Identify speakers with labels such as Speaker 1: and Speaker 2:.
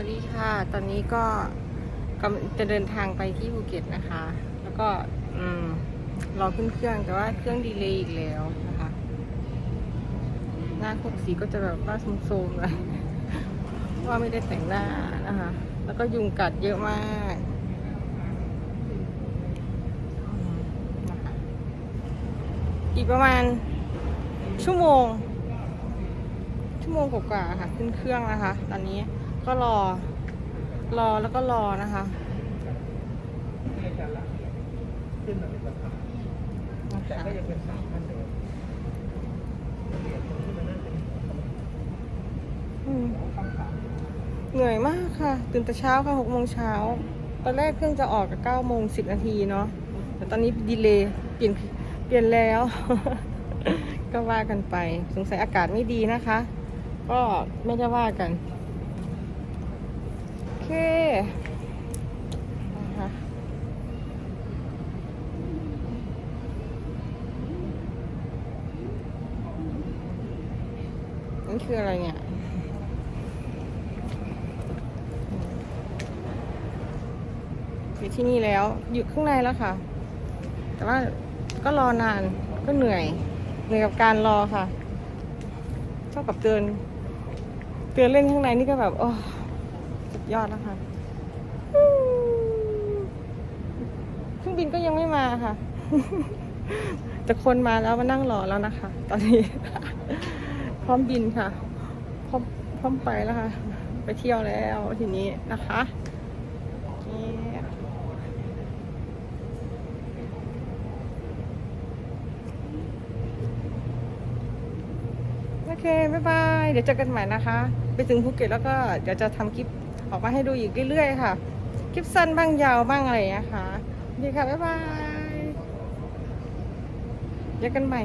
Speaker 1: วัสดีค่ะ ตอนนี้ก็กำจะเดินทางไปที่ภูเก็ตนะคะ แล้วก็อืมรอขึ้นเครื่องแต่ว่าเครื่องดีเลย์อีกแล้วนะคะ หน้าคุกสีก็จะแบบว่าโทมๆเลยว่าไม่ได้แต่งหน้านะคะ แล้วก็ยุงกัดเยอะมากอีกประมาณชั่วโมง ชั่วโมงกว่าๆค่ะ ขึ้นเครื่องนะคะ ตอนนี้ ก็รอ รอแล้วก็รอนะคะนะคะอืมเหนื่อยมากค่ะ ตื่นแต่เช้าค่ะหกโมงเช้า ตอนแรกเครื่องจะออกกับเก้าโมงสิบนาทีเนาะ แต่ตอนนี้ดีเลย์เปลี่ยนเปลี่ยนแล้ว ก็ว่ากันไป สงสัยอากาศไม่ดีนะคะ ก็ไม่ได้ว่ากัน เคนะคะนี่คืออะไรเนี่ยอยู่ที่นี่แล้ว อยู่ข้างในแล้วค่ะ แต่ว่าก็รอนานก็เหนื่อย เหนื่อยกับการรอค่ะเท่ากับเตือนเตือนเล่นข้างในนี่ก็แบบโอ้ สุดยอดแล้วค่ะฮู้เครื่องบินก็ยังไม่มาค่ะ แต่คนมาแล้วมานั่งรอแล้วนะคะ ตอนนี้ พร้อมบินค่ะ พร้อมพร้อมไปแล้วค่ะ ไปเที่ยวแล้วทีนี้นะคะโอเคโอเคบ๊ายบาย เดี๋ยวเจอกันใหม่นะคะ ไปถึงภูเก็ตแล้วก็เดี๋ยวจะทำคลิป ออกมาให้ดูอีกเรื่อยๆค่ะ คลิปสั้นบ้างยาวบ้างอะไรนะคะดีค่ะ บ๊ายบายเจอกันใหม่